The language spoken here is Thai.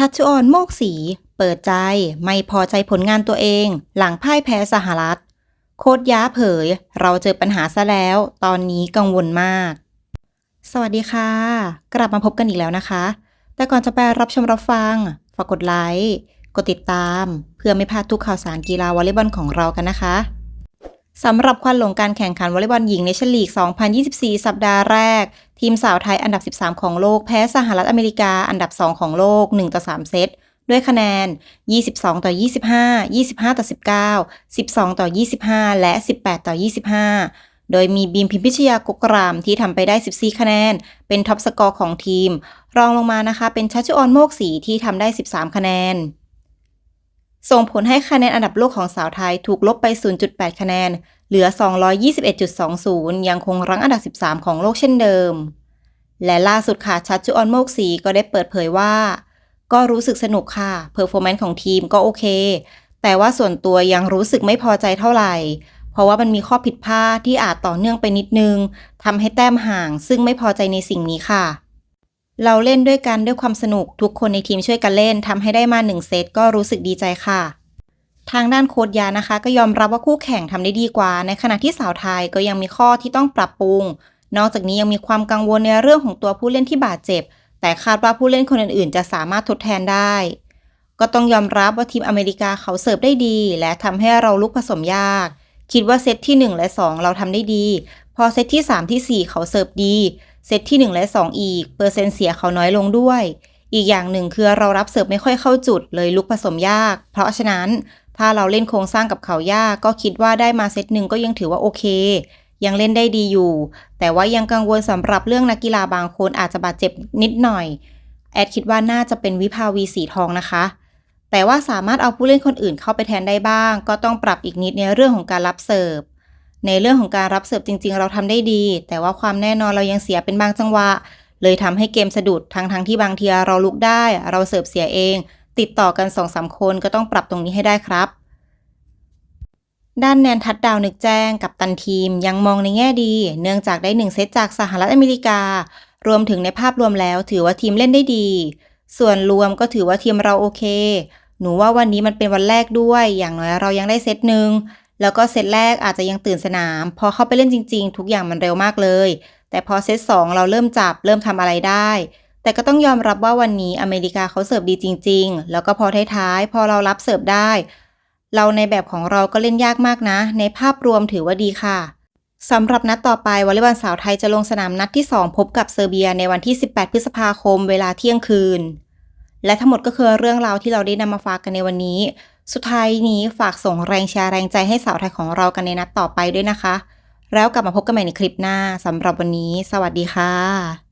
ชัชออนโมกศรีเปิดใจไม่พอใจผลงานตัวเอง หลังพ่ายแพ้สหรัฐ โคดย้าเผย เราเจอปัญหาซะแล้ว ตอนนี้กังวลมาก สวัสดีค่ะ กลับมาพบกันอีกแล้วนะคะ แต่ก่อนจะไปรับชมรับฟัง ฝากกดไลค์ กดติดตาม เพื่อไม่พลาดทุกข่าวสารกีฬาวอลเลย์บอลของเรากันนะคะ สำหรับควันหลงการแข่งขันวอลเลย์บอลหญิงในชนลีก 2024 สัปดาห์แรก ทีมสาวไทยอันดับ 13 ของโลกแพ้สหรัฐอเมริกาอันดับ 2 ของโลก 1 ต่อ 3 เซต ด้วยคะแนน 22 ต่อ 25 25 ต่อ 19 12 ต่อ 25 และ 18 ต่อ 25 โดยมีบีมพิมพิชยากุกรามที่ทำไปได้ 14 คะแนน เป็นท็อปสกอร์ของทีม รองลงมานะคะ เป็นชัชออนโมกศีที่ทำได้ 13 คะแนน ส่งผลให้คะแนนอันดับโลกของสาวไทยถูกลบไป 0.8 คะแนน เหลือ 221.20 ยังคงรั้งอันดับ 13 ของโลกเช่นเดิม และล่าสุดค่ะชัชจุออนโมกศีก็ได้เปิดเผยว่า ก็รู้สึกสนุกค่ะเพอร์ฟอร์แมนซ์ของทีมก็โอเค แต่ว่าส่วนตัวยังรู้สึกไม่พอใจเท่าไหร่ เพราะว่ามันมีข้อผิดพลาดที่อาจต่อเนื่องไปนิดนึงทำให้แต้มห่าง ซึ่งไม่พอใจในสิ่งนี้ค่ะ เราเล่นด้วยกันด้วยความสนุกทุกคนในทีมช่วยกันเล่นทำให้ได้มาหนึ่งเซตก็รู้สึกดีใจค่ะ ทางด้านโค้ดยานะคะ ก็ยอมรับว่าคู่แข่งทำได้ดีกว่า ในขณะที่สาวไทยก็ยังมีข้อที่ต้องปรับปรุง นอกจากนี้ยังมีความกังวลในเรื่องของตัวผู้เล่นที่บาดเจ็บ แต่คาดว่าผู้เล่นคนอื่นๆ จะสามารถทดแทนได้ ก็ต้องยอมรับว่าทีมอเมริกาเขาเสิร์ฟได้ดี และทำให้เราลุกผสมยาก คิดว่าเซตที่ 1 และ 2 เราทำได้ดี พอเซตที่ 3 ที่ 4 เขาเสิร์ฟดี เซตที่ 1 และ 2 อีก เปอร์เซ็นต์เสียเขาน้อยลงด้วย อีกอย่างหนึ่งคือเรารับเสิร์ฟไม่ค่อยเข้าจุดเลยลุกผสมยาก เพราะฉะนั้นถ้าเราเล่นโครงสร้างกับเขายากก็คิดว่าได้มาเซตหนึ่งก็ยังถือว่าโอเค ยังเล่นได้ดีอยู่ แต่ว่ายังกังวลสำหรับเรื่องนักกีฬาบางคนอาจจะบาดเจ็บนิดหน่อย แอดคิดว่าน่าจะเป็นวิภาวีสีทองนะคะแต่ว่าสามารถเอาผู้เล่นคนอื่นเข้าไปแทนได้บ้าง ก็ต้องปรับอีกนิดในเรื่องของการรับเสิร์ฟ ในเรื่องของการรับเสิร์ฟจริง ๆ เราทำได้ดี แต่ว่าความแน่นอนเรายังเสียเป็นบางจังหวะ เลยทำให้เกมสะดุดทั้งทั้งๆที่บางทีเราลุกได้ เราเสิร์ฟเสียเอง ติดต่อกัน2อสคนก็ต้องปรับตรงนี้ให้ได้ครับ ด้านแนนทัดดาวนึกแจ้งกับตันทีมยังมองในแง่ดี เนื่องจากได้หนึ่งเซตจากสหรัฐอเมริกา รวมถึงในภาพรวมแล้วถือว่าทีมเล่นได้ดี ส่วนรวมก็ถือว่าทีมเราโอเคหนูว่าวันนี้มันเป็นวันแรกด้วย อย่างน้อยเรายังได้เซตหนึ่ง แล้วก็เซตแรกอาจจะยังตื่นสนาม พอเข้าไปเล่นจริง ๆ ทุกอย่างมันเร็วมากเลย แต่พอเซตสองเราเริ่มจับเริ่มทำอะไรได้ แต่ก็ต้องยอมรับว่าวันนี้อเมริกาเขาเสิร์ฟดีจริง ๆ แล้วก็พอท้ายๆพอเรารับเสิร์ฟได้ เราในแบบของเราก็เล่นยากมากนะ ในภาพรวมถือว่าดีค่ะสำหรับนัดต่อไปวอลเลย์บอลสาวไทยจะลงสนามนัดที่ 2 พบกับเซอร์เบียในวันที่ 18 พฤษภาคมเวลาเที่ยงคืน และทั้งหมดก็คือเรื่องราวที่เราได้นำมาฝากกันในวันนี้ สุดท้ายนี้ฝากส่งแรงแชร์แรงใจให้สาวไทยของเรากันในนัดต่อไปด้วยนะคะ แล้วกลับมาพบกันใหม่ในคลิปหน้าสำหรับวันนี้ สวัสดีค่ะ